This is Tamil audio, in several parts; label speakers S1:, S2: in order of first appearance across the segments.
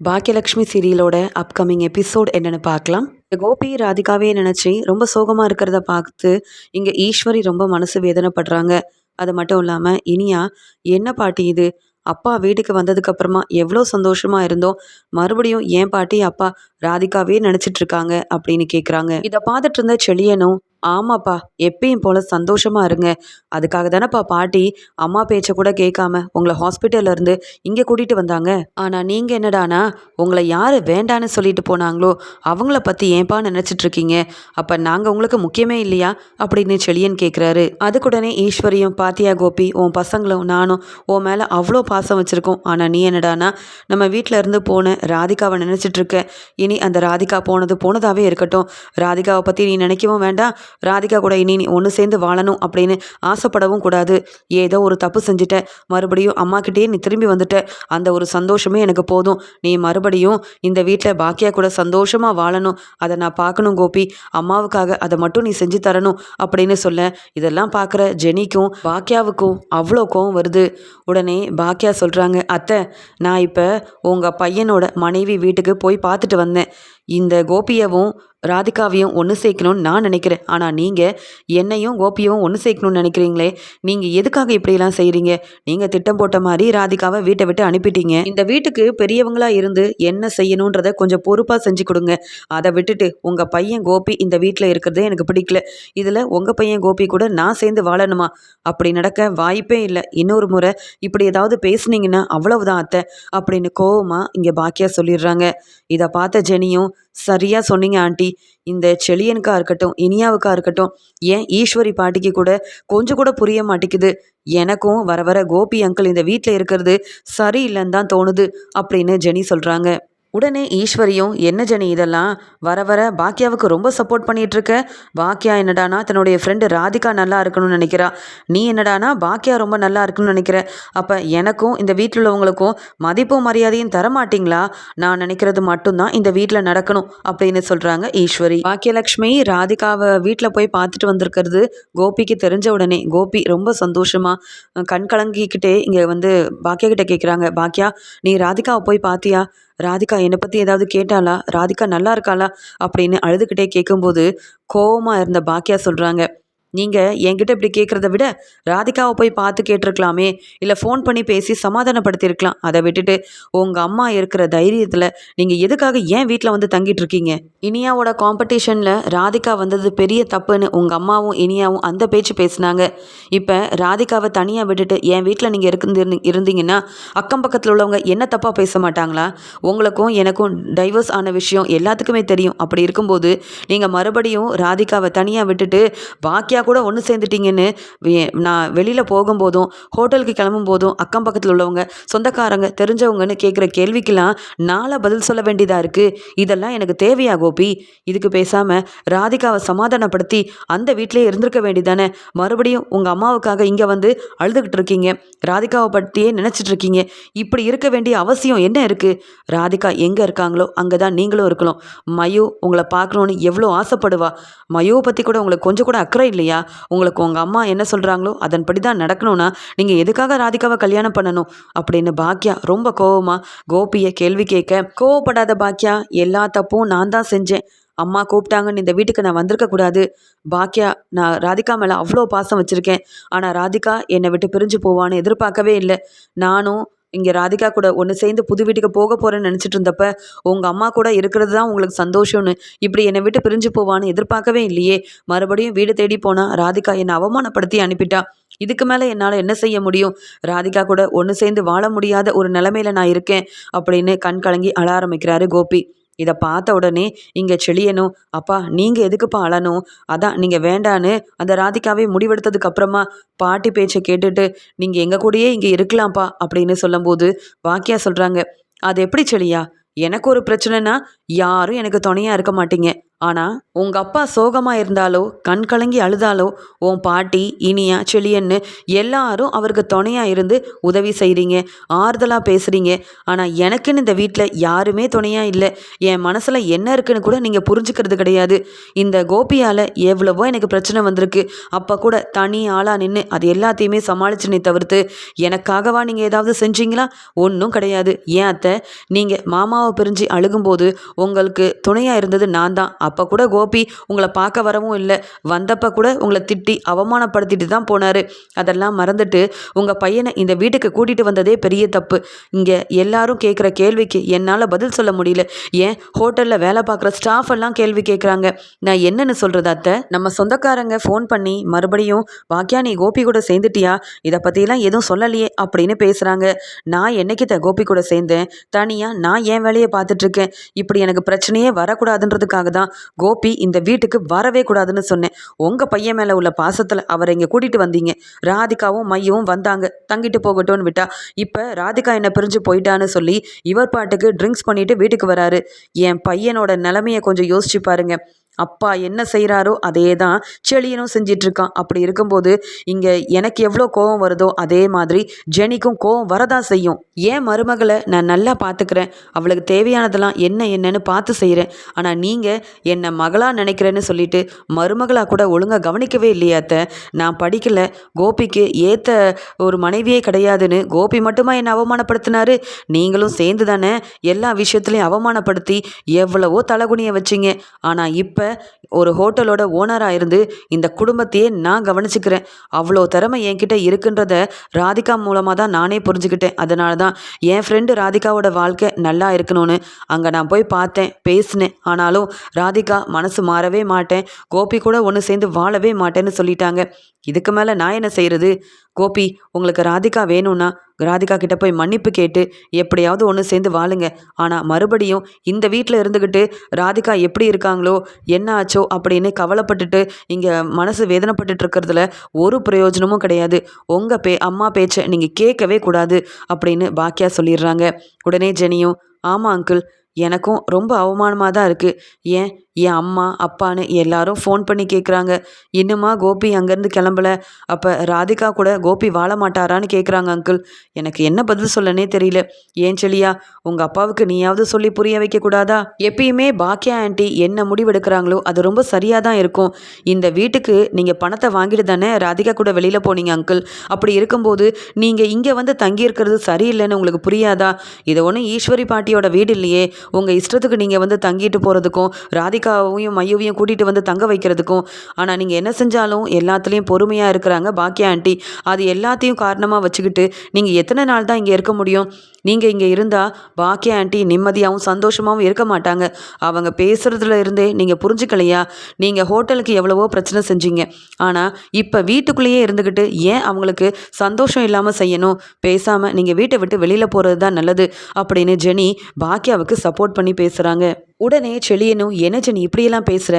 S1: பாக்கியலக்ஷ்மி சீரியலோட அப்கமிங் எபிசோட் என்னென்னு பார்க்கலாம். கோபி ராதிகாவே நினச்சி ரொம்ப சோகமாக இருக்கிறத பார்த்து இங்கே ஈஸ்வரி ரொம்ப மனசு வேதனைப்படுறாங்க. அது மட்டும் இல்லாமல் இனியா என்ன பாட்டி இது? அப்பா வீட்டுக்கு வந்ததுக்கப்புறமா எவ்வளோ சந்தோஷமா இருந்தோம். மறுபடியும் ஏன் பாட்டி அப்பா ராதிகாவே நினச்சிட்டு இருக்காங்க? அப்படின்னு கேட்குறாங்க இதை பார்த்துட்டு இருந்த செழியனும் ஆமாப்பா எப்பயும் போல சந்தோஷமாக இருங்க. அதுக்காக தானேப்பா பாட்டி அம்மா பேச்சை கூட கேட்காம உங்களை ஹாஸ்பிட்டல்ல இருந்து இங்கே கூட்டிகிட்டு வந்தாங்க. ஆனால் நீங்கள் என்னடானா உங்களை யார் வேண்டான்னு சொல்லிட்டு போனாங்களோ அவங்கள பற்றி ஏன்பா நினச்சிட்ருக்கீங்க? இருக்கீங்க நாங்கள் உங்களுக்கு முக்கியமே இல்லையா? அப்படின்னு செழியன் கேட்குறாரு அதுக்குடனே ஈஸ்வரியும் பாத்தியா கோபி உன் பசங்களும் நானும் உன் மேலே அவ்வளோ பாசம் வச்சுருக்கோம். ஆனால் நீ என்னடானா நம்ம வீட்டில் இருந்து போன ராதிகாவை நினச்சிட்ருக்க. இனி அந்த ராதிகா போனது போனதாகவே இருக்கட்டும். ராதிகாவை பற்றி நீ நினைக்கவும் வேண்டாம். ராதிகா கூட இனி நீ ஒன்று சேர்ந்து வாழணும் அப்படின்னு ஆசைப்படவும் கூடாது. ஏதோ ஒரு தப்பு செஞ்சுட்ட. மறுபடியும் அம்மாக்கிட்டேயே நீ திரும்பி வந்துட்ட. அந்த ஒரு சந்தோஷமே எனக்கு போதும். நீ மறுபடியும் இந்த வீட்டில் பாக்கியா கூட சந்தோஷமாக வாழணும். அதை நான் பார்க்கணும் கோபி. அம்மாவுக்காக அதை மட்டும் நீ செஞ்சு தரணும் அப்படின்னு சொல்ல. இதெல்லாம் பார்க்குற ஜெனிக்கும் பாக்கியாவுக்கும் அவ்வளோ கோவம் வருது. உடனே பாக்கியா சொல்கிறாங்க அத்தை நான் இப்போ உங்கள் பையனோட மனைவி வீட்டுக்கு போய் பார்த்துட்டு வந்தேன். இந்த கோபியவும் ராதிகாவையும் ஒன்று சேர்க்கணும்னு நான் நினைக்கிறேன். ஆனால் நீங்கள் என்னையும் கோபியவும் ஒன்று சேர்க்கணும்னு நினைக்கிறீங்களே? நீங்கள் எதுக்காக இப்படியெல்லாம் செய்கிறீங்க நீங்கள் திட்டம் போட்ட மாதிரி ராதிகாவை வீட்டை விட்டு அனுப்பிட்டீங்க. இந்த வீட்டுக்கு பெரியவங்களாக இருந்து என்ன செய்யணுன்றதை கொஞ்சம் பொறுப்பாக செஞ்சு கொடுங்க. அதை விட்டுட்டு உங்கள் பையன் கோபி இந்த வீட்டில் இருக்கிறதே எனக்கு பிடிக்கல. இதில் உங்கள் பையன் கோபி கூட நான் சேர்ந்து வாழணுமா? அப்படி நடக்க வாய்ப்பே இல்லை. இன்னொரு முறை இப்படி ஏதாவது பேசுனீங்கன்னா அவ்வளவுதான் அத்தை அப்படின்னு கோவமாக இங்கே பாக்கியா சொல்லிடுறாங்க. இதை பார்த்த ஜெனியும் சரியாக சொன்னீங்க ஆண்டி. இந்த செளியனுக்கா இருக்கட்டும் இனியாவுக்கா இருக்கட்டும் ஏன் ஈஸ்வரி பாட்டிக்கு கூட கொஞ்சம் கூட புரிய மாட்டேங்குது? எனக்கும் வர வர கோபி அங்கிள் இந்த வீட்டில் இருக்கிறது சரியில்லைன்னு தான் தோணுது அப்படின்னு ஜெனி சொல்கிறாங்க உடனே ஈஸ்வரியும் என்ன ஜெனி இதெல்லாம்? வர வர பாக்கியாவுக்கு ரொம்ப சப்போர்ட் பண்ணிட்டு இருக்க பாக்கியா என்னடானா தன்னுடைய ஃப்ரெண்டு ராதிகா நல்லா இருக்கணும்னு நினைக்கிறா. நீ என்னடானா பாக்கியா ரொம்ப நல்லா இருக்குன்னு நினைக்கிற. அப்போ எனக்கும் இந்த வீட்டில் உள்ளவங்களுக்கும் மதிப்பும் மரியாதையும் தர மாட்டீங்களா நான் நினைக்கிறது மட்டும்தான் இந்த வீட்டில் நடக்கணும் அப்படின்னு சொல்கிறாங்க ஈஸ்வரி. பாக்கியலக்ஷ்மி ராதிகாவை வீட்டில் போய் பார்த்துட்டு வந்திருக்கிறது கோபிக்கு தெரிஞ்ச உடனே. கோபி ரொம்ப சந்தோஷமா கண் கலங்கிக்கிட்டே இங்கே வந்து பாக்கியா கிட்ட கேட்குறாங்க பாக்கியா நீ ராதிகாவை போய் பார்த்தியா ராதிகா என்னை பற்றி ஏதாவது கேட்டாளா? ராதிகா நல்லா இருக்காளா? அப்படின்னு அழுதுகிட்டே கேட்கும்போது கோவமாக இருந்த பாக்கியா சொல்கிறாங்க நீங்கள் என்கிட்ட இப்படி கேட்குறத விட ராதிகாவை போய் பார்த்து கேட்டிருக்கலாமே. இல்லை ஃபோன் பண்ணி பேசி சமாதானப்படுத்தியிருக்கலாம். அதை விட்டுட்டு உங்கள் அம்மா இருக்கிற தைரியத்தில் நீங்கள் எதுக்காக ஏன் வீட்டில் வந்து தங்கிட்டு இருக்கீங்க இனியாவோட காம்படிஷனில் ராதிகா வந்தது பெரிய தப்புன்னு உங்கள் அம்மாவும் இனியாவும் அந்த பேச்சு பேசினாங்க. இப்போ ராதிகாவை தனியாக விட்டுட்டு என் வீட்டில் நீங்கள் இருந்து இருந்தீங்கன்னா அக்கம் பக்கத்தில் உள்ளவங்க என்ன தப்பாக பேச மாட்டாங்களா? உங்களுக்கும் எனக்கும் டைவர்ஸ் ஆன விஷயம் எல்லாத்துக்குமே தெரியும். அப்படி இருக்கும்போது நீங்கள் மறுபடியும் ராதிகாவை தனியாக விட்டுட்டு பாக்கியா கூட ஒன்று சேர்ந்துட்டீங்கன்னு நான் வெளியில் போகும்போதும் ஹோட்டலுக்கு கிளம்பும் போதும் அக்கம் பக்கத்தில் உள்ளவங்க சொந்தக்காரங்க தெரிஞ்சவங்கன்னு கேட்குற கேள்விக்கெல்லாம் நாளை பதில் சொல்ல வேண்டியதாக இருக்குது இதெல்லாம் எனக்கு தேவையா கோபி? இதுக்கு பேசாமல் ராதிகாவை சமாதானப்படுத்தி அந்த வீட்டிலே இருந்திருக்க வேண்டியதானே? மறுபடியும் உங்கள் அம்மாவுக்காக இங்கே வந்து அழுதுகிட்டு இருக்கீங்க. ராதிகாவை பற்றியே நினச்சிட்டு இருக்கீங்க. இப்படி இருக்க வேண்டிய அவசியம் என்ன இருக்குது ராதிகா எங்கே இருக்காங்களோ அங்கே தான் நீங்களும் இருக்கணும் மயு உங்களை பார்க்கணுன்னு எவ்வளோ ஆசைப்படுவா? மயுவை பற்றி கூட உங்களுக்கு கொஞ்சம் கூட அக்கறை இல்லையா? உங்களுக்கு உங்கள் அம்மா என்ன சொல்கிறாங்களோ அதன்படி தான் நடக்கணும்னா நீங்கள் எதுக்காக ராதிகாவை கல்யாணம் பண்ணணும்? அப்படின்னு பாக்கியா ரொம்ப கோவமாக கோபியை கேள்வி கேட்க கோவப்படாத பாக்கியா எல்லா தப்பும் நான் தான் செஞ்சேன். அம்மா கூப்பிட்டாங்கன்னு இந்த வீட்டுக்கு நான் வந்திருக்க கூடாது. பாக்கியா நான் ராதிகா மேலே அவ்வளோ பாசம் வச்சுருக்கேன். ஆனால் ராதிகா என்னை விட்டு பிரிஞ்சு போவான்னு எதிர்பார்க்கவே இல்லை. நானும் இங்கே ராதிகா கூட ஒன்று சேர்ந்து புது வீட்டுக்கு போக போகிறேன்னு நினச்சிட்டு இருந்தப்ப உங்கள் அம்மா கூட இருக்கிறது தான் உங்களுக்கு சந்தோஷம்னு இப்படி என்னை விட்டு பிரிஞ்சு போவான்னு எதிர்பார்க்கவே இல்லையே. மறுபடியும் வீடு தேடி போனால் ராதிகா என்னை அவமானப்படுத்தி அனுப்பிட்டா. இதுக்கு மேலே என்னால் என்ன செய்ய முடியும்? ராதிகா கூட ஒன்று சேர்ந்து வாழ முடியாத ஒரு நிலமையில நான் இருக்கேன் அப்படின்னு கண் கலங்கி அழ ஆரம்பிக்கிறாரு கோபி. இதை பார்த்த உடனே இங்கே செழியனும் அப்பா நீங்கள் எதுக்குப்பா அழணும் அதான் நீங்கள் வேண்டான்னு அந்த ராதிகாவே முடிவெடுத்ததுக்கு அப்புறமா பாட்டி பேச்சை கேட்டுட்டு நீங்கள் எங்கள் கூடயே இங்கே இருக்கலாம்ப்பா அப்படின்னு சொல்லும்போது வாக்கியா சொல்கிறாங்க அது எப்படி செழியா? எனக்கு ஒரு பிரச்சனைனா யாரும் எனக்கு துணையாக இருக்க மாட்டீங்க. ஆனால் உங்கள் அப்பா சோகமாக இருந்தாலோ கண் கலங்கி அழுதாலோ உன் பாட்டி இனியா செழியன்னு எல்லாரும் அவருக்கு துணையாக இருந்து உதவி செய்கிறீங்க ஆறுதலாக பேசுகிறீங்க ஆனால் எனக்குன்னு இந்த வீட்டில் யாருமே துணையாக இல்லை. என் மனசில் என்ன இருக்குன்னு கூட நீங்கள் புரிஞ்சுக்கிறது கிடையாது. இந்த கோபியால் எவ்வளவோ எனக்கு பிரச்சனை வந்திருக்கு. அப்போ கூட தனி ஆளாக நின்று அது எல்லாத்தையுமே சமாளிச்சுனே தவிர்த்து எனக்காகவா நீங்கள் ஏதாவது செஞ்சீங்களா? ஒன்றும் கிடையாது. ஏன் அத்தை? நீங்கள் மாமாவை பிரிஞ்சு அழுகும்போது உங்களுக்கு துணையாக இருந்தது நான் தான். அப்போ கூட கோபி உங்களை பார்க்க வரவும் இல்லை. வந்தப்போ கூட உங்களை திட்டி அவமானப்படுத்திட்டு தான் போனார். அதெல்லாம் மறந்துட்டு உங்கள் பையனை இந்த வீட்டுக்கு கூட்டிகிட்டு வந்ததே பெரிய தப்பு. இங்கே எல்லாரும் கேட்குற கேள்விக்கு என்னால் பதில் சொல்ல முடியல. ஏன்? ஹோட்டலில் வேலை பார்க்குற ஸ்டாஃப் எல்லாம் கேள்வி கேட்குறாங்க நான் என்னன்னு சொல்கிறது அத்தை? நம்ம சொந்தக்காரங்க ஃபோன் பண்ணி மறுபடியும் வாக்கியா நீ கோபி கூட சேர்ந்துட்டியா? இதை பற்றிலாம் எதுவும் சொல்லலையே அப்படின்னு பேசுகிறாங்க நான் என்னைக்கு த கோபி கூட சேர்ந்தேன்? தனியாக நான் என் வேலையை பார்த்துட்ருக்கேன் இப்படி எனக்கு பிரச்சனையே வரக்கூடாதுன்றதுக்காக தான். கோபி இந்த வீட்டுக்கு வரவே கூடாதுன்னு சொன்னேன். உங்கள் பையன் மேலே உள்ள பாசத்தில் அவரை இங்கே கூட்டிகிட்டு வந்தீங்க. ராதிகாவும் மையவும் வந்தாங்க. தங்கிட்டு போகட்டும்னு விட்டா. இப்போ ராதிகா என்னை பிரிஞ்சு போயிட்டான்னு சொல்லி இவர் பாட்டுக்கு ட்ரிங்க்ஸ் பண்ணிட்டு வீட்டுக்கு வராரு. என் பையனோட நிலமையை கொஞ்சம் யோசிச்சு பாருங்க. அப்பா என்ன செய்கிறாரோ அதே தான் செளியனும் செஞ்சிட்ருக்கான். அப்படி இருக்கும்போது இங்கே எனக்கு எவ்வளோ கோவம் வருதோ அதே மாதிரி ஜெனிக்கும் கோவம் வரதான் செய்யும். ஏன் மருமகளை நான் நல்லா பார்த்துக்கிறேன் அவளுக்கு தேவையானதெல்லாம் என்ன என்னன்னு பார்த்து செய்கிறேன் ஆனால் நீங்கள் என்னை மகளாக நினைக்கிறேன்னு சொல்லிட்டு மருமகளாக கூட ஒழுங்காக கவனிக்கவே இல்லையாத்த நான் படிக்கலை. கோபிக்கு ஏற்ற ஒரு மனைவியே கிடையாதுன்னு கோபி மட்டுமா என்னை அவமானப்படுத்தினாரு? நீங்களும் சேர்ந்து தானே எல்லா விஷயத்துலையும் அவமானப்படுத்தி எவ்வளவோ தலகுனியை வச்சிங்க. ஆனால் இப்போ ஒரு ஹோட்டலோட ஓனராக இருந்து இந்த குடும்பத்தையே நான் கவனிச்சுக்கிறேன். அவ்வளோ திறமை என்கிட்ட இருக்குன்றத ராதிகா மூலமாக தான் நானே புரிஞ்சுக்கிட்டேன். அதனால தான் என் ஃப்ரெண்டு ராதிகாவோட வாழ்க்கை நல்லா இருக்கணும்னு. அங்கே நான் போய் பார்த்தேன் பேசினேன். ஆனாலும் ராதிகா மனசு மாறவே மாட்டேன். கோபி கூட ஒன்று சேர்ந்து வாழவே மாட்டேன்னு சொல்லிட்டாங்க. இதுக்கு மேலே நான் என்ன செய்கிறது கோபி உங்களுக்கு ராதிகா வேணும்னா ராதிகா கிட்ட போய் மன்னிப்பு கேட்டு எப்படியாவது ஒன்று சேர்ந்து வாழுங்க. ஆனால் மறுபடியும் இந்த வீட்டில் இருந்துக்கிட்டு ராதிகா எப்படி இருக்காங்களோ என்ன ஆச்சோ அப்படின்னு கவலைப்பட்டுட்டு இங்கே மனசு வேதனைப்பட்டுட்டு இருக்கிறதுல ஒரு பிரயோஜனமும் கிடையாது. உங்கள் பே அம்மா பேச்சை நீங்கள் கேட்கவே கூடாது அப்படின்னு பாக்கியா சொல்லிடுறாங்க. உடனே ஜெனியும் ஆமாம் அங்கிள் எனக்கும் ரொம்ப அவமானமாக தான் இருக்குது ஏன்? என் அம்மா அப்பான்னு எல்லாரும் ஃபோன் பண்ணி கேட்குறாங்க இன்னுமா கோபி அங்கேருந்து கிளம்பல? அப்போ ராதிகா கூட கோபி வாழ மாட்டாரான்னு கேட்குறாங்க அங்கிள் எனக்கு என்ன பதில் சொல்லனே தெரியல. ஏன் செலியா உங்கள் அப்பாவுக்கு நீயாவது சொல்லி புரிய வைக்கக்கூடாதா எப்பயுமே பாக்கியா ஆண்டி என்ன முடிவெடுக்கிறாங்களோ அது ரொம்ப சரியாக தான் இருக்கும். இந்த வீட்டுக்கு நீங்கள் பணத்தை வாங்கிட்டு தானே ராதிகா கூட வெளியில் போனீங்க அங்கிள் அப்படி இருக்கும்போது நீங்கள் இங்கே வந்து தங்கியிருக்கிறது சரியில்லைன்னு உங்களுக்கு புரியாதா? இதை ஒன்றும் ஈஸ்வரி பாட்டியோட வீடு இல்லையே. உங்கள் இஷ்டத்துக்கு நீங்கள் வந்து தங்கிட்டு போகிறதுக்கும் ராதிகா ராதிகாவையும் மையவையும் கூட்டிகிட்டு வந்து தங்க வைக்கிறதுக்கும் ஆனால் நீங்கள் என்ன செஞ்சாலும் எல்லாத்துலேயும் பொறுமையாக இருக்கிறாங்க பாக்கியா ஆண்டி. அது எல்லாத்தையும் காரணமாக வச்சுக்கிட்டு நீங்கள் எத்தனை நாள் தான் இங்கே இருக்க முடியும்? நீங்கள் இங்கே இருந்தால் பாக்கியா ஆண்டி நிம்மதியாகவும் சந்தோஷமாகவும் இருக்க மாட்டாங்க. அவங்க பேசுகிறதுல இருந்தே நீங்கள் புரிஞ்சுக்கலையா? நீங்கள் ஹோட்டலுக்கு எவ்வளவோ பிரச்சனை செஞ்சீங்க. ஆனால் இப்போ வீட்டுக்குள்ளேயே இருந்துக்கிட்டு ஏன் அவங்களுக்கு சந்தோஷம் இல்லாமல் செய்யணும்? பேசாமல் நீங்கள் வீட்டை விட்டு வெளியில் போகிறது தான் நல்லது அப்படின்னு ஜெனி பாக்கியாவுக்கு சப்போர்ட் பண்ணி பேசுகிறாங்க உடனே செழியனும் என்ன ஜெனி இப்படியெல்லாம் பேசுகிற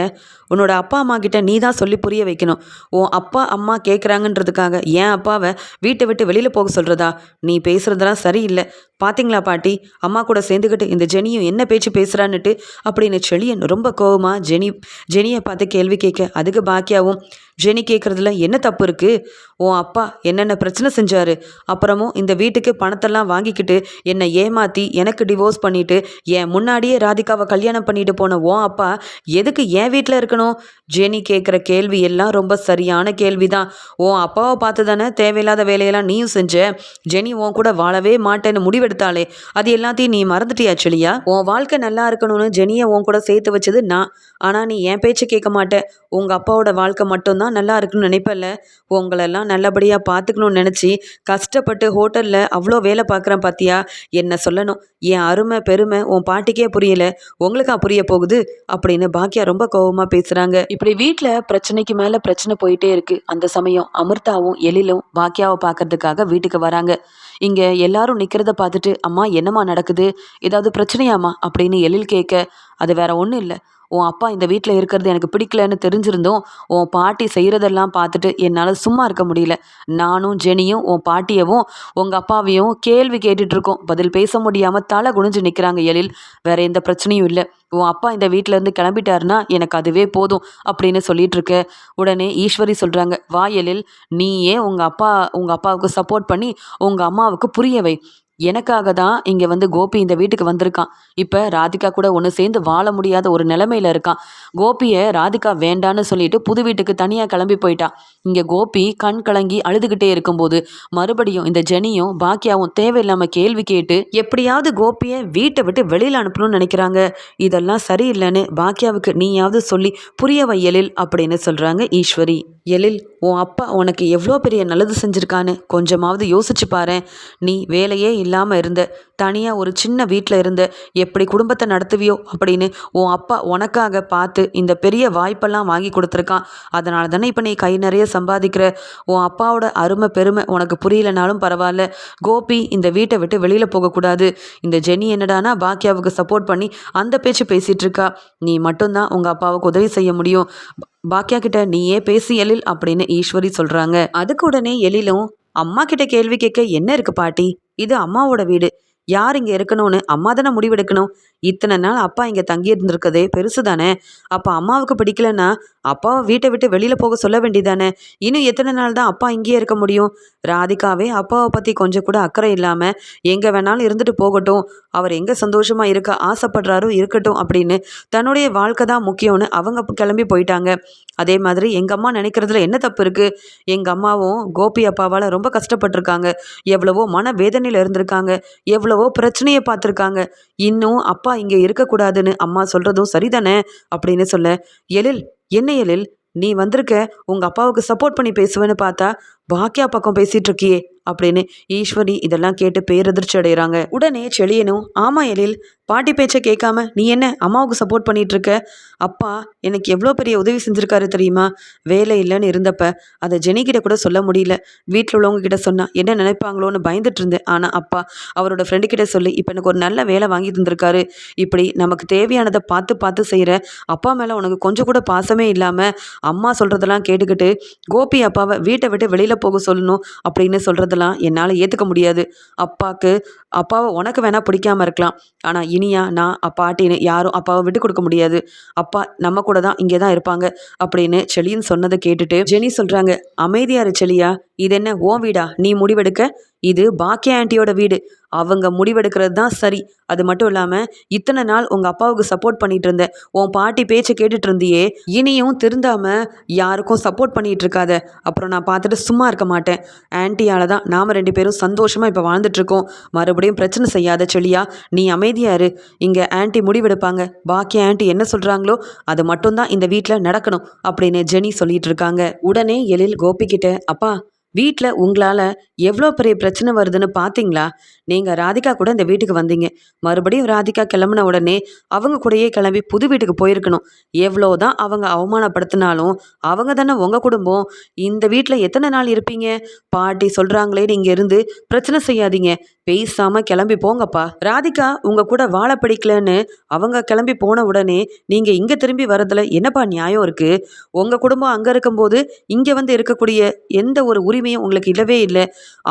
S1: உன்னோட அப்பா அம்மா கிட்ட நீ தான் சொல்லி புரிய வைக்கணும். உன் அப்பா அம்மா கேட்குறாங்கன்றதுக்காக என் அப்பாவை வீட்டை விட்டு வெளியில் போக சொல்கிறதா நீ பேசுகிறதெல்லாம் சரியில்லை. பார்த்தீங்களா பாட்டி? அம்மா கூட சேர்ந்துக்கிட்டு இந்த ஜெனியும் என்ன பேச்சு பேசுகிறான்னுட்டு அப்படின்னு செழியன் ரொம்ப கோவமாக ஜெனி ஜெனியை பார்த்து கேள்வி கேட்க அதுக்கு பாக்கியாவும் ஜெனி கேட்குறதுல என்ன தப்பு இருக்குது உன் அப்பா என்னென்ன பிரச்சனை செஞ்சாரு? அப்புறமும் இந்த வீட்டுக்கு பணத்தெல்லாம் வாங்கிக்கிட்டு என்னை ஏமாற்றி எனக்கு டிவோர்ஸ் பண்ணிவிட்டு என் முன்னாடியே ராதிகாவை கல்யாணம் பண்ணிட்டு போன உன் அப்பா எதுக்கு என் வீட்டில் இருக்கணும்? ஜெனி கேட்குற கேள்வி எல்லாம் ரொம்ப சரியான கேள்வி தான் உன் அப்பாவை பார்த்து தானே தேவையில்லாத வேலையெல்லாம் நீயும் செஞ்ச? ஜெனி உன் கூட வாழவே மாட்டேன்னு முடிவெடுத்தாலே அது எல்லாத்தையும் நீ மறந்துட்டியா செலியா? உன் வாழ்க்கை நல்லா இருக்கணும்னு ஜெனியை உன் கூட சேர்த்து வச்சது நான். ஆனால் நீ என் பேச்சு கேட்க மாட்டேன் உங்கள் அப்பாவோட வாழ்க்கை மட்டும்தான் நல்லா இருக்குன்னு நினைப்பல்ல. உங்களெல்லாம் நல்லபடியாக பார்த்துக்கணும்னு நினச்சி கஷ்டப்பட்டு ஹோட்டலில் அவ்வளோ வேலை பார்க்குறேன் பார்த்தியா என்ன சொல்லணும்? என் அருமை பெருமை உன் பாட்டிக்கே புரியல. உங்களுக்கா புரிய போகுது? அப்படின்னு பாக்கியா ரொம்ப கோபமாக பேசுறாங்க. இப்படி வீட்டில் பிரச்சனைக்கு மேலே பிரச்சனை போயிட்டே இருக்கு. அந்த சமயம் அமிர்தாவும் எழிலும் பாக்கியாவை பார்க்கறதுக்காக வீட்டுக்கு வராங்க. இங்கே எல்லாரும் நிற்கிறத பார்த்துட்டு அம்மா என்னம்மா நடக்குது? ஏதாவது பிரச்சனையாம்மா? அப்படின்னு எழில் கேட்க அது வேற ஒன்றும் இல்லை. உன் அப்பா இந்த வீட்டில் இருக்கிறது எனக்கு பிடிக்கலன்னு தெரிஞ்சிருந்தோம் உன் பாட்டி செய்கிறதெல்லாம் பார்த்துட்டு என்னால் சும்மா இருக்க முடியல. நானும் ஜெனியும் உன் பாட்டியவும் உங்கள் அப்பாவையும் கேள்வி கேட்டுட்ருக்கோம் பதில் பேச முடியாமல் தலை குனிஞ்சு நிற்கிறாங்க எழில். வேற எந்த பிரச்சனையும் இல்லை. உன் அப்பா இந்த வீட்டிலேருந்து கிளம்பிட்டாருன்னா எனக்கு அதுவே போதும் அப்படின்னு சொல்லிட்டு இருக்க உடனே ஈஸ்வரி சொல்கிறாங்க வாயலில் நீயே உங்கள் அப்பா உங்கள் அப்பாவுக்கு சப்போர்ட் பண்ணி உங்கள் அம்மாவுக்கு புரிய வை. எனக்காக தான் இங்கே வந்து கோபி இந்த வீட்டுக்கு வந்திருக்கான். இப்போ ராதிகா கூட ஒன்று சேர்ந்து வாழ முடியாத ஒரு நிலமையில இருக்கான். கோபியை ராதிகா வேண்டான்னு சொல்லிட்டு புது வீட்டுக்கு தனியாக கிளம்பி போயிட்டான் இங்கே கோபி கண் கலங்கி அழுதுகிட்டே இருக்கும்போது மறுபடியும் இந்த ஜெனியும் பாக்கியாவும் தேவையில்லாமல் கேள்வி கேட்டு எப்படியாவது கோபியை வீட்டை விட்டு வெளியில் அனுப்பணும்னு நினைக்கிறாங்க. இதெல்லாம் சரியில்லைன்னு பாக்கியாவுக்கு நீயாவது சொல்லி புரியவை எழில் அப்படின்னு சொல்கிறாங்க ஈஸ்வரி. எழில் உன் அப்பா உனக்கு எவ்வளோ பெரிய நல்லது செஞ்சுருக்கான்னு கொஞ்சமாவது யோசிச்சு பாரு. நீ வேலையே இல்லாமல் இருந்த தனியாக ஒரு சின்ன வீட்டில் இருந்த எப்படி குடும்பத்தை நடத்துவியோ அப்படின்னு உன் அப்பா உனக்காக பார்த்து இந்த பெரிய வாய்ப்பெல்லாம் வாங்கி கொடுத்துருக்கான். அதனால தானே இப்போ நீ கை நிறைய சம்பாதிக்கிற. உன் அப்பாவோட அருமை பெருமை உனக்கு புரியலனாலும் பரவாயில்ல. கோபி இந்த வீட்டை விட்டு வெளியில் போகக்கூடாது. இந்த ஜெனி என்னடானா பாக்கியாவுக்கு சப்போர்ட் பண்ணி அந்த பேச்சு பேசிகிட்டு இருக்கா நீ மட்டும்தான் உங்கள் அப்பாவுக்கு உதவி செய்ய முடியும். பாக்கியா கிட்ட நீயே பேசி எழில் அப்படின்னு ஈஸ்வரி சொல்றாங்க. அதுக்கு உடனே எழிலும் அம்மா கிட்ட கேள்வி கேட்க என்ன இருக்கு பாட்டி? இது அம்மாவோட வீடு. யார் இங்கே இருக்கணும்னு அம்மா தானே முடிவெடுக்கணும். இத்தனை நாள் அப்பா இங்கே தங்கி இருந்திருக்கதே பெருசு தானே. அப்போ அம்மாவுக்கு பிடிக்கலன்னா அப்பாவை வீட்டை விட்டு வெளியில் போக சொல்ல வேண்டியதானே. இன்னும் எத்தனை நாள் தான் அப்பா இங்கேயே இருக்க முடியும்? ராதிகாவே அப்பாவை பற்றி கொஞ்சம் கூட அக்கறை இல்லாமல் எங்கே வேணாலும் இருந்துட்டு போகட்டும். அவர் எங்கே சந்தோஷமாக இருக்க ஆசைப்படுறாரோ இருக்கட்டும் அப்படின்னு தன்னுடைய வாழ்க்கை தான் முக்கியம்னு அவங்க கிளம்பி போயிட்டாங்க. அதே மாதிரி எங்கள் அம்மா நினைக்கிறதுல என்ன தப்பு இருக்குது எங்கள் அம்மாவும் கோபி அப்பாவால் ரொம்ப கஷ்டப்பட்டிருக்காங்க. எவ்வளவோ மன வேதனையில் இருந்திருக்காங்க. எவ்வளவோ பிரச்சனையை பார்த்துருக்காங்க. இன்னும் அப்பா அப்பா இங்கே இருக்கக்கூடாதுன்னு அம்மா சொல்கிறதும் சரிதானே? அப்படின்னு சொல்ல எழில் என்ன எழில்? நீ வந்திருக்க உங்கள் அப்பாவுக்கு சப்போர்ட் பண்ணி பேசுவேன்னு பார்த்தா பாக்கியா பக்கம் பேசிகிட்டு இருக்கியே? அப்படின்னு ஈஸ்வரி இதெல்லாம் கேட்டு பேரதிர்ச்சி அடைகிறாங்க உடனே செழியனும் ஆமா எழில் பாட்டி பேச்சை கேட்காம நீ என்ன அம்மாவுக்கு சப்போர்ட் பண்ணிட்டு இருக்க அப்பா எனக்கு எவ்வளோ பெரிய உதவி செஞ்சுருக்காரு தெரியுமா? வேலை இல்லைன்னு இருந்தப்ப அதை ஜெனிக்கிட்ட கூட சொல்ல முடியல. வீட்டில் உள்ளவங்க கிட்ட சொன்னா என்ன நினைப்பாங்களோன்னு பயந்துட்டு இருந்தேன். ஆனால் அப்பா அவரோட ஃப்ரெண்டு கிட்ட சொல்லி இப்போ எனக்கு ஒரு நல்ல வேலை வாங்கி தந்திருக்காரு. இப்படி நமக்கு தேவையானதை பார்த்து பார்த்து செய்கிற அப்பா மேலே உனக்கு கொஞ்சம் கூட பாசமே இல்லாமல் அம்மா சொல்கிறதெல்லாம் கேட்டுக்கிட்டு கோபி அப்பாவை வீட்டை விட்டு வெளியில் போக சொல்லணும் அப்படின்னு சொல்கிறதெல்லாம் என்னால் ஏற்றுக்க முடியாது. அப்பாவுக்கு அப்பாவை உனக்கு வேணால் பிடிக்காம இருக்கலாம். ஆனால் இனியா நான் பாட்டின்னு யாரும் அப்பாவை விட்டு கொடுக்க முடியாது. அப்பா நம்ம கூட தான் இங்கே தான் இருப்பாங்க அப்படின்னு செலியன் சொன்னதை கேட்டுட்டு ஜெனி சொல்கிறாங்க அமைதியாரு செலியா இது என்ன ஓ வீடா? நீ முடிவெடுக்க? இது பாக்கியா ஆண்டியோட வீடு. அவங்க முடிவெடுக்கிறது தான் சரி. அது மட்டும் இல்லாமல் இத்தனை நாள் உங்கள் அப்பாவுக்கு சப்போர்ட் பண்ணிட்டு இருந்த உன் பாட்டி பேச்சை கேட்டுட்டு இருந்தியே இனியும் திருந்தாமல் யாருக்கும் சப்போர்ட் பண்ணிட்டு இருக்காத. அப்புறம் நான் பார்த்துட்டு சும்மா இருக்க மாட்டேன். ஆன்ட்டியால் தான் நாம் ரெண்டு பேரும் சந்தோஷமாக இப்போ வாழ்ந்துட்டுருக்கோம் மறுபடியும் பிரச்சனை செய்யாத செளியா நீ அமைதியா இரு. இங்கே ஆன்ட்டி முடிவெடுப்பாங்க. பாக்கி ஆன்ட்டி என்ன சொல்கிறாங்களோ அது மட்டும்தான் இந்த வீட்டில் நடக்கணும் அப்படின்னு ஜெனி சொல்லிட்டு இருக்காங்க. உடனே எழில் கோபிக்கிட்ட அப்பா வீட்டில் உங்களால் எவ்வளோ பெரிய பிரச்சனை வருதுன்னு பார்த்தீங்களா நீங்கள் ராதிகா கூட இந்த வீட்டுக்கு வந்தீங்க. மறுபடியும் ராதிகா கிளம்புன உடனே அவங்க கூடயே கிளம்பி புது வீட்டுக்கு போயிருக்கணும். எவ்வளோ தான் அவங்க அவமானப்படுத்தினாலும் அவங்க தானே உங்கள் குடும்பம். இந்த வீட்டில் எத்தனை நாள் இருப்பீங்க? பாட்டி சொல்கிறாங்களே நீங்கள் இருந்து பிரச்சனை செய்யாதீங்க. பேசாமல் கிளம்பி போங்கப்பா. ராதிகா உங்கள் கூட வாழ பிடிக்கலன்னு அவங்க கிளம்பி போன உடனே நீங்கள் இங்கே திரும்பி வரதுல என்னப்பா நியாயம் இருக்குது உங்கள் குடும்பம் அங்கே இருக்கும்போது இங்கே வந்து இருக்கக்கூடிய எந்த ஒரு உரிமையும் உங்களுக்கு இல்லவே இல்லை.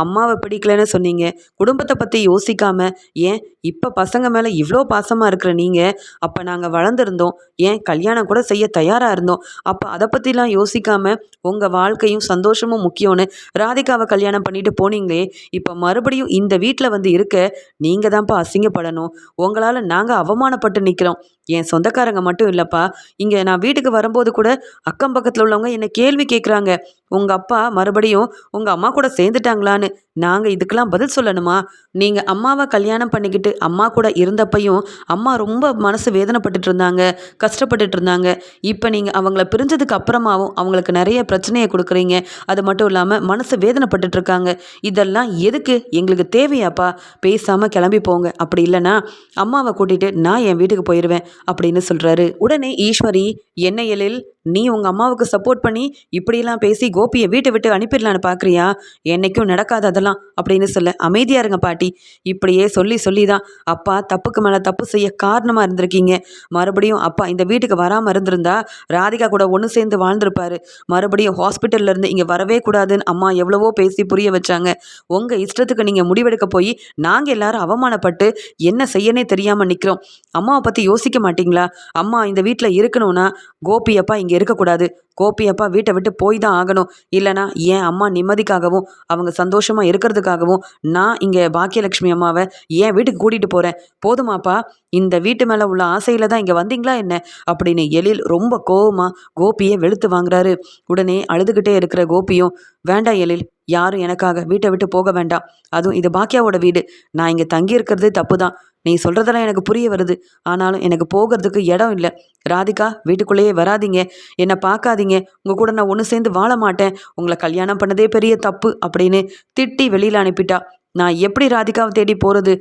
S1: அம்மாவை பிடிக்கலன்னு சொன்னீங்க. குடும்பத்தை பற்றி யோசிக்காம ஏன் இப்போ பசங்க மேலே இவ்வளோ பாசமாக இருக்கிற நீங்கள் அப்போ நாங்கள் வளர்ந்துருந்தோம். ஏன் கல்யாணம் கூட செய்ய தயாராக இருந்தோம். அப்போ அதை பற்றிலாம் யோசிக்காம உங்கள் வாழ்க்கையும் சந்தோஷமும் முக்கியம்னு ராதிகாவை கல்யாணம் பண்ணிட்டு போனீங்களே இப்போ மறுபடியும் இந்த வீட்டில் வந்து இருக்க நீங்கள் தான்ப்பா அசிங்கப்படணும். உங்களால் நாங்கள் அவமானப்பட்டு நிற்கிறோம் என் சொந்தக்காரங்க மட்டும் இல்லைப்பா இங்கே நான் வீட்டுக்கு வரும்போது கூட அக்கம் பக்கத்தில் உள்ளவங்க என்னை கேள்வி கேட்குறாங்க உங்கள் அப்பா மறுபடியும் உங்கள் அம்மா கூட சேர்ந்துட்டாங்களான்னு நாங்கள் இதுக்கெல்லாம் பதில் சொல்லணுமா? நீங்கள் அம்மாவை கல்யாணம் பண்ணிக்கிட்டு அம்மா கூட இருந்தப்பையும் அம்மா ரொம்ப மனசு வேதனைப்பட்டுட்டு இருந்தாங்க கஷ்டப்பட்டுட்டு இருந்தாங்க. இப்போ நீங்கள் அவங்கள பிரிஞ்சதுக்கு அப்புறமாவும் அவங்களுக்கு நிறைய பிரச்சனையை கொடுக்குறீங்க. அது மட்டும் இல்லாமல் மனசு வேதனைப்பட்டுட்டு இருக்காங்க. இதெல்லாம் எதுக்கு? எங்களுக்கு தேவையாப்பா. பேசாமல் கிளம்பி போங்க. அப்படி இல்லைன்னா அம்மாவை கூட்டிகிட்டு நான் என் வீட்டுக்கு போயிடுவேன் அப்படின்னு சொல்கிறாரு உடனே ஈஸ்வரி எண்ணெயலில் நீ உங்கள் அம்மாவுக்கு சப்போர்ட் பண்ணி இப்படியெல்லாம் பேசி கோபியை வீட்டை விட்டு அனுப்பிடலான்னு பார்க்குறியா என்றைக்கும் நடக்காது அதெல்லாம் அப்படின்னு சொல்ல அமைதியாக இருங்க பாட்டி. இப்படியே சொல்லி சொல்லி தான் அப்பா தப்புக்கு மேலே தப்பு செய்ய காரணமாக இருந்திருக்கீங்க. மறுபடியும் அப்பா இந்த வீட்டுக்கு வராமல் இருந்திருந்தா ராதிகா கூட ஒன்று சேர்ந்து வாழ்ந்திருப்பாரு. மறுபடியும் ஹாஸ்பிட்டல்லேருந்து இங்கே வரவே கூடாதுன்னு அம்மா எவ்வளவோ பேசி புரிய வச்சாங்க. உங்கள் இஷ்டத்துக்கு நீங்கள் முடிவெடுக்க போய் நாங்கள் எல்லாரும் அவமானப்பட்டு என்ன செய்யனே தெரியாமல் நிற்கிறோம் அம்மாவை பற்றி யோசிக்க மாட்டீங்களா? அம்மா இந்த வீட்டில் இருக்கணும்னா கோபி அப்பா இங்கே இருக்கக்கூடாது. கோபி அப்பா வீட்டை விட்டு போய் தான் ஆகணும். இல்லைனா என் அம்மா நிம்மதிக்காகவும் அவங்க சந்தோஷமாக இருக்கிறதுக்காகவும் நான் இங்கே பாக்கியலட்சுமி அம்மாவை என் வீட்டுக்கு கூட்டிகிட்டு போகிறேன் போதுமாப்பா இந்த வீட்டு மேலே உள்ள ஆசையில் தான் இங்கே வந்தீங்களா என்ன? அப்படின்னு எழில் ரொம்ப கோவமாக கோபியை வெளுத்து வாங்குறாரு. உடனே அழுதுகிட்டே இருக்கிற கோபியும் வேண்டாம் எழில் யாரும் எனக்காக வீட்டை விட்டு போக வேண்டாம். அதுவும் இது பாக்கியாவோட வீடு. நான் இங்கே தங்கி இருக்கிறது தப்பு தான் நீ சொல்கிறதெல்லாம் எனக்கு புரிய வருது. ஆனாலும் எனக்கு போகிறதுக்கு இடம் இல்லை. ராதிகா வீட்டுக்குள்ளேயே வராதீங்க. என்னை பார்க்காதீங்க. உங்கள் கூட நான் ஒன்று சேர்ந்து வாழ மாட்டேன். உங்களை கல்யாணம் பண்ணதே பெரிய தப்பு அப்படின்னு திட்டி வெளியில் அனுப்பிட்டா. நான் எப்படி ராதிகாவை தேடி போகிறது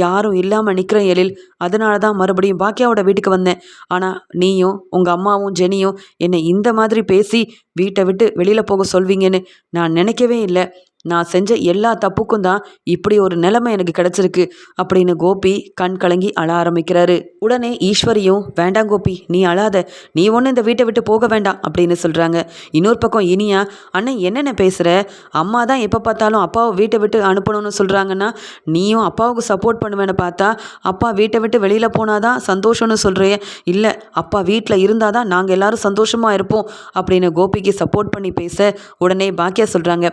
S1: யாரும் இல்லாமல் நிற்கிறேன் எழில். அதனால தான் மறுபடியும் பாக்கியாவோட வீட்டுக்கு வந்தேன். ஆனால் நீயும் உங்கள் அம்மாவும் ஜெனியும் என்னை இந்த மாதிரி பேசி வீட்டை விட்டு வெளியில் போக சொல்வீங்கன்னு நான் நினைக்கவே இல்லை. நான் செஞ்ச எல்லா தப்புக்கும் தான் இப்படி ஒரு நிலைமை எனக்கு கிடைச்சிருக்கு அப்படின்னு கோபி கண் கலங்கி அழ ஆரம்பிக்கிறாரு. உடனே ஈஸ்வரியும் வேண்டாம் கோபி நீ அழாத. நீ ஒன்று இந்த வீட்டை விட்டு போக வேண்டாம் அப்படின்னு சொல்கிறாங்க இன்னொரு பக்கம் இனியா அண்ணன் என்னென்ன பேசுகிற அம்மா தான் எப்போ பார்த்தாலும் அப்பாவை வீட்டை விட்டு அனுப்பணும்னு சொல்கிறாங்கன்னா நீயும் அப்பாவுக்கு சப்போர்ட் பண்ணுவேன்னு பார்த்தா அப்பா வீட்டை விட்டு வெளியில் போனாதான் சந்தோஷம்னு சொல்கிறே இல்லை அப்பா வீட்டில் இருந்தால் தான் நாங்கள் எல்லாரும் சந்தோஷமாக இருப்போம் அப்படின்னு கோபிக்கு சப்போர்ட் பண்ணி பேச உடனே பாக்கியா சொல்கிறாங்க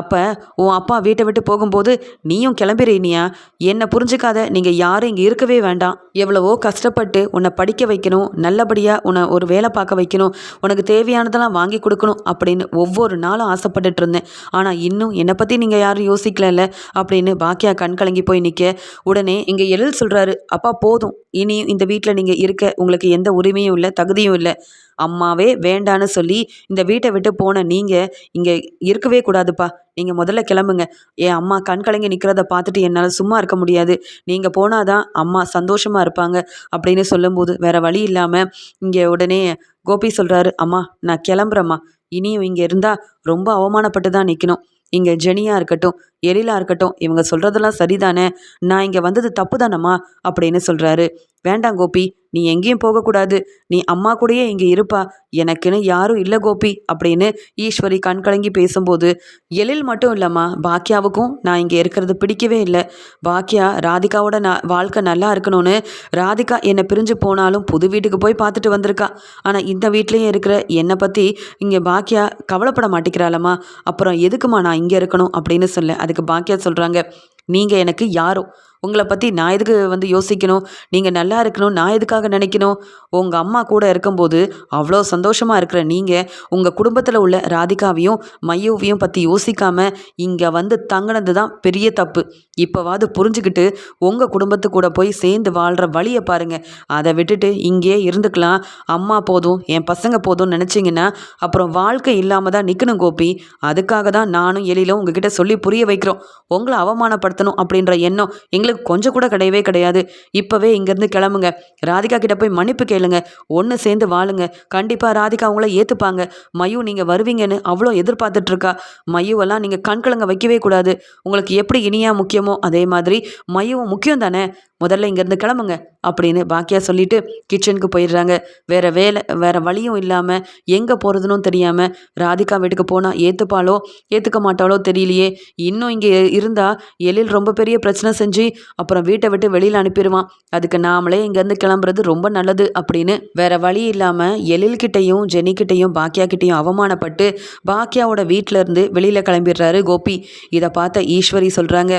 S1: அப்போ உன் அப்பா வீட்டை விட்டு போகும்போது நீயும் கிளம்பிடுறீனியா என்னை புரிஞ்சுக்காத நீங்கள் யாரும் இங்கே இருக்கவே வேண்டாம். எவ்வளவோ கஷ்டப்பட்டு உன்னை படிக்க வைக்கணும் நல்லபடியாக உன்னை ஒரு வேலை பார்க்க வைக்கணும் உனக்கு தேவையானதெல்லாம் வாங்கி கொடுக்கணும் அப்படின்னு ஒவ்வொரு நாளும் ஆசைப்பட்டுட்டு இருந்தேன். ஆனால் இன்னும் என்னை பற்றி நீங்கள் யாரும் யோசிக்கலல்ல அப்படின்னு பாக்கியா கண் கலங்கி போய் நிற்க உடனே இங்கே எழில் சொல்கிறாரு அப்பா போதும். இனியும் இந்த வீட்டில் நீங்கள் இருக்க உங்களுக்கு எந்த உரிமையும் இல்லை தகுதியும் இல்லை. அம்மாவே வேண்டான்னு சொல்லி இந்த வீட்டை விட்டு போன நீங்கள் இங்கே இருக்கவே கூடாதுப்பா. நீங்கள் முதல்ல கிளம்புங்க. என் அம்மா கண் கலங்கி நிற்கிறத பார்த்துட்டு என்னால் சும்மா இருக்க முடியாது. நீங்கள் போனால் தான் அம்மா சந்தோஷமாக இருப்பாங்க அப்படின்னு சொல்லும்போது வேறு வழி இல்லாமல் இங்கே உடனே கோபி சொல்கிறாரு அம்மா நான் கிளம்புறேம்மா. இனியும் இங்கே இருந்தால் ரொம்ப அவமானப்பட்டு தான் நிற்கணும் இங்கே ஜெனியாக இருக்கட்டும் எழிலாக இருக்கட்டும் இவங்க சொல்கிறதெல்லாம் சரிதானே? நான் இங்கே வந்தது தப்பு தானம்மா அப்படின்னு சொல்கிறாரு வேண்டாம் கோபி நீ எங்கேயும் போகக்கூடாது. நீ அம்மா கூடயே இங்கே இருப்பா. எனக்குன்னு யாரும் இல்லை கோபி அப்படின்னு ஈஸ்வரி கண் கலங்கி பேசும்போது எழில் மட்டும் இல்லைம்மா பாக்கியாவுக்கும் நான் இங்கே இருக்கிறது பிடிக்கவே இல்லை. பாக்கியா ராதிகாவோட நான் வாழ்க்கை நல்லா இருக்கணும்னு ராதிகா என்னை பிரிஞ்சு போனாலும் புது வீட்டுக்கு போய் பார்த்துட்டு வந்திருக்கா. ஆனால் இந்த வீட்லேயும் இருக்கிற என்னை பற்றி இங்கே பாக்கியா கவலைப்பட மாட்டேங்கிறாளம்மா. அப்புறம் எதுக்குமா நான் இங்கே இருக்கணும் அப்படின்னு சொல்ல. அதுக்கு பாக்கியா சொல்கிறாங்க நீங்கள் எனக்கு யாரோ உங்களை பற்றி நான் எதுக்கு வந்து யோசிக்கணும்? நீங்கள் நல்லா இருக்கணும் நான் எதுக்காக நினைக்கணும்? உங்கள் அம்மா கூட இருக்கும்போது அவ்வளோ சந்தோஷமாக இருக்கிற நீங்கள் உங்கள் குடும்பத்தில் உள்ள ராதிகாவையும் மையோவையும் பற்றி யோசிக்காமல் இங்கே வந்து தங்கினது தான் பெரிய தப்பு. இப்போவாது புரிஞ்சுக்கிட்டு உங்கள் குடும்பத்து கூட போய் சேர்ந்து வாழ்கிற வழியை பாருங்கள் அதை விட்டுட்டு இங்கேயே இருந்துக்கலாம். அம்மா போதும் என் பசங்க போதும்னு நினச்சிங்கன்னா அப்புறம் வாழ்க்கை இல்லாமல் தான் நிற்கணும் கோபி. அதுக்காக தான் நானும் எழிலும் உங்ககிட்ட சொல்லி புரிய வைக்கிறோம். உங்களை அவமானப்படுத்தணும் அப்படின்ற எண்ணம் எங்களுக்கு கொஞ்சம் கூட கிடையவே கிடையாது. இப்போவே இங்கேருந்து கிளம்புங்க. ராதிகா கிட்ட போய் மன்னிப்பு கேளுங்க. ஒன்று சேர்ந்து வாழுங்க. கண்டிப்பாக ராதிகா அவங்கள ஏற்றுப்பாங்க மயு நீங்கள் வருவீங்கன்னு அவ்வளோ எதிர்பார்த்துட்ருக்கா. மயுவெல்லாம் நீங்கள் கண்கலங்க வைக்கவே கூடாது. உங்களுக்கு எப்படி இனியா முக்கியமோ அதே மாதிரி மயுவும் முக்கியம் தானே? முதல்ல இங்கேருந்து கிளம்புங்க அப்படின்னு பாக்கியா சொல்லிட்டு கிச்சனுக்கு போயிடுறாங்க. வேறு வேலை வேறு வழியும் இல்லாமல் எங்கே போகிறதுனும் தெரியாமல் ராதிகா வீட்டுக்கு போனால் ஏற்றுப்பாளோ ஏற்றுக்க மாட்டாளோ தெரியலையே. இன்னும் இங்கே இருந்தால் எழில் ரொம்ப பெரிய பிரச்சனை செஞ்சு அப்புறம் வீட்டை விட்டு வெளியில் அனுப்பிடுவான். அதுக்கு நாமளே இங்கேருந்து கிளம்புறது ரொம்ப நல்லது அப்படின்னு. வேற வழி இல்லாமல் எழில்கிட்டையும் ஜெனிக்கிட்டையும் பாக்கியாக்கிட்டையும் அவமானப்பட்டு பாக்கியாவோட வீட்டிலேருந்து வெளியில் கிளம்பிடுறாரு கோபி. இதை பார்த்த ஈஸ்வரி சொல்கிறாங்க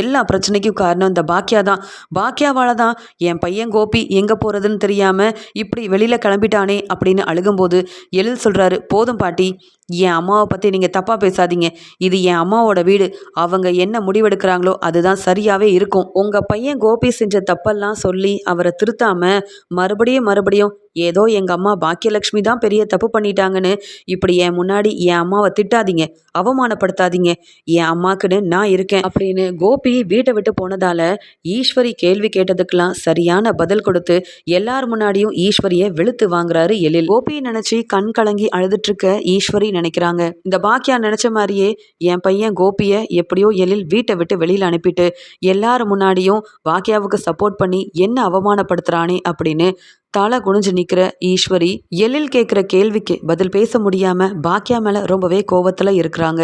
S1: எல்லா பிரச்சனைக்கும் காரணம் இந்த பாக்கியா தான். பாக்கியாவால் தான் என் பையன் கோபி எங்கே போகிறதுன்னு தெரியாமல் இப்படி வெளியில் கிளம்பிட்டானே அப்படின்னு அழுகும்போது எழில் சொல்கிறாரு போதும் பாட்டி என் அம்மாவை பற்றி நீங்கள் தப்பாக பேசாதீங்க. இது என் அம்மாவோட வீடு. அவங்க என்ன முடிவெடுக்கிறாங்களோ அதுதான் சரியாகவே இருக்கும். உங்கள் பையன் கோபி செஞ்ச தப்பெல்லாம் சொல்லி அவரை திருத்தாமல் மறுபடியும் மறுபடியும் ஏதோ எங்கள் அம்மா பாக்கியலட்சுமி தான் பெரிய தப்பு பண்ணிட்டாங்கன்னு. இப்படி என் முன்னாடி என் அம்மாவை திட்டாதீங்க அவமானப்படுத்தாதீங்க. என் அம்மாக்குன்னு நான் இருக்கேன் அப்படின்னு கோபி வீட்டை விட்டு போனதால ஈஸ்வரி கேள்வி கேட்டதுக்கெல்லாம் சரியான பதில் கொடுத்து எல்லார் முன்னாடியும் ஈஸ்வரியை வெளுத்து வாங்குறாரு எழில். கோபியை நினைச்சு கண் கலங்கி அழுதுட்டு இருக்க ஈஸ்வரி நினைக்கிறாங்க. இந்த பாக்கியா நினைச்ச மாதிரியே என் பையன் கோபியை எப்படியோ எழில் வீட்டை விட்டு வெளியில் அனுப்பிட்டு எல்லார் முன்னாடியும் பாக்கியாவுக்கு சப்போர்ட் பண்ணி என்ன அவமானப்படுத்துறானே அப்படின்னு தலை குனிஞ்சு நிக்கிற ஈஸ்வரி எழில் கேட்குற கேள்விக்கு பதில் பேச முடியாம பாக்கியா மேல ரொம்பவே கோவத்துல இருக்கிறாங்க.